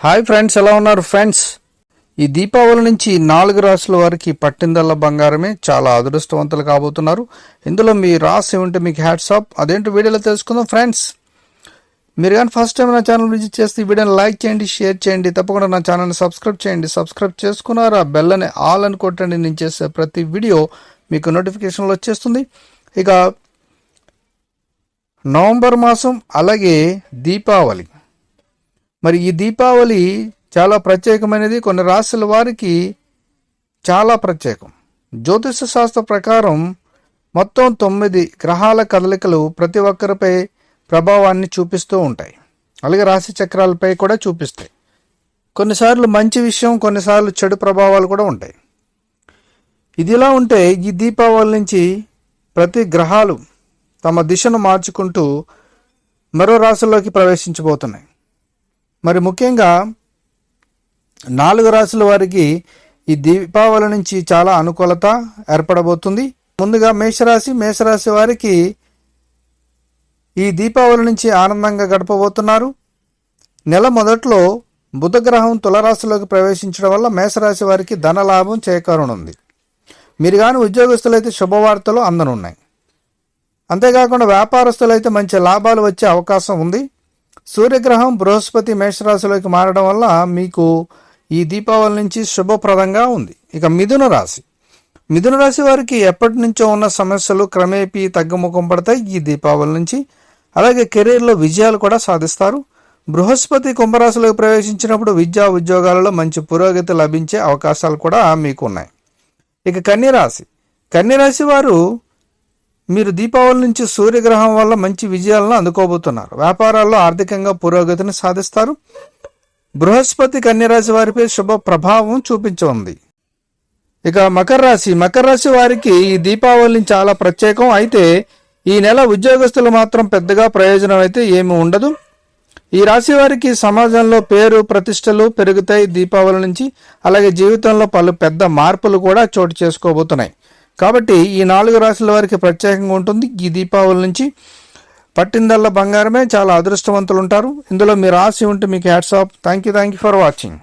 Hi friends ఎలా ఉన్నారు friends ఈ దీపావళి నుంచి నాలుగు రాసుల వారికి పట్టిందల్ల బంగారమే చాలా అదృష్టవంతులు కాబోతున్నారు. ఇందులో మీ రాసి ఉంటే మీకు హ్యాట్స్ ఆఫ్ అదేంటి వీడియోలో తెలుసుకుందాం ఫ్రెండ్స్ మీరు కానీ ఫస్ట్ టైం నా ఛానల్ విజిట్ చేస్తే ఈ వీడియోని లైక్ చేయండి షేర్ చేయండి. తప్పకుండా నా ఛానల్ని సబ్స్క్రైబ్ చేయండి. సబ్స్క్రైబ్ చేసుకున్నారా? బెల్ అని ఆల్ అని కొట్టండి. నేను చేసే ప్రతి వీడియో మీకు నోటిఫికేషన్లో వచ్చేస్తుంది. ఇక నవంబర్ మాసం అలాగే దీపావళి. మరి ఈ దీపావళి చాలా ప్రత్యేకమైనది. కొన్ని రాశుల వారికి చాలా ప్రత్యేకం. జ్యోతిష శాస్త్ర ప్రకారం మొత్తం తొమ్మిది గ్రహాల కదలికలు ప్రతి ఒక్కరిపై ప్రభావాన్ని చూపిస్తూ ఉంటాయి. అలాగే రాశి చక్రాలపై కూడా చూపిస్తాయి. కొన్నిసార్లు మంచి విషయం కొన్నిసార్లు చెడు ప్రభావాలు కూడా ఉంటాయి. ఇదిలా ఉంటే ఈ దీపావళి నుంచి ప్రతి గ్రహాలు తమ దిశను మార్చుకుంటూ మరో రాశుల్లోకి ప్రవేశించబోతున్నాయి. మరి ముఖ్యంగా నాలుగు రాశుల వారికి ఈ దీపావళి నుంచి చాలా అనుకూలత ఏర్పడబోతుంది. ముందుగా మేషరాశి మేషరాశి వారికి ఈ దీపావళి నుంచి ఆనందంగా గడపబోతున్నారు. నెల మొదట్లో బుధగ్రహం తులరాశిలోకి ప్రవేశించడం వల్ల మేషరాశి వారికి ధన లాభం చేకూరనుంది. మీరు కానీ ఉద్యోగస్తులైతే శుభవార్తలు అందనున్నాయి. అంతేకాకుండా వ్యాపారస్తులైతే మంచి లాభాలు వచ్చే అవకాశం ఉంది. సూర్యగ్రహం బృహస్పతి మేషరాశిలోకి మారడం వల్ల మీకు ఈ దీపావళి నుంచి శుభప్రదంగా ఉంది. ఇక మిథున రాశి. మిథున రాశి వారికి ఎప్పటి నుంచో ఉన్న సమస్యలు క్రమేపీ తగ్గుముఖం పడతాయి ఈ దీపావళి నుంచి. అలాగే కెరీర్లో విజయాలు కూడా సాధిస్తారు. బృహస్పతి కుంభరాశిలోకి ప్రవేశించినప్పుడు విద్యా ఉద్యోగాలలో మంచి పురోగతి లభించే అవకాశాలు కూడా మీకు ఉన్నాయి ఇక కన్యరాశి. కన్యరాశి వారు మీరు దీపావళి నుంచి సూర్యగ్రహం వల్ల మంచి విజయాలను అందుకోబోతున్నారు. వ్యాపారాల్లో ఆర్థికంగా పురోగతిని సాధిస్తారు. బృహస్పతి కన్యరాశి వారిపై శుభ ప్రభావం చూపించనుంది. ఇక మకర రాశి. మకర రాశి వారికి ఈ దీపావళి చాలా ప్రత్యేకం. అయితే ఈ నెల ఉద్యోగస్తులు మాత్రం పెద్దగా ప్రయోజనం అయితే ఏమి ఉండదు. ఈ రాశి వారికి సమాజంలో పేరు ప్రతిష్టలు పెరుగుతాయి దీపావళి నుంచి. అలాగే జీవితంలో పలు పెద్ద మార్పులు కూడా చోటు చేసుకోబోతున్నాయి. కాబట్టి ఈ నాలుగు రాశుల వారికి ప్రత్యేకంగా ఉంటుంది. ఈ దీపావళి నుంచి పట్టిందల్ల బంగారమే చాలా అదృష్టవంతులు ఉంటారు. ఇందులో మీ రాశి ఉంటే మీకు hats off. Thank you thank you for watching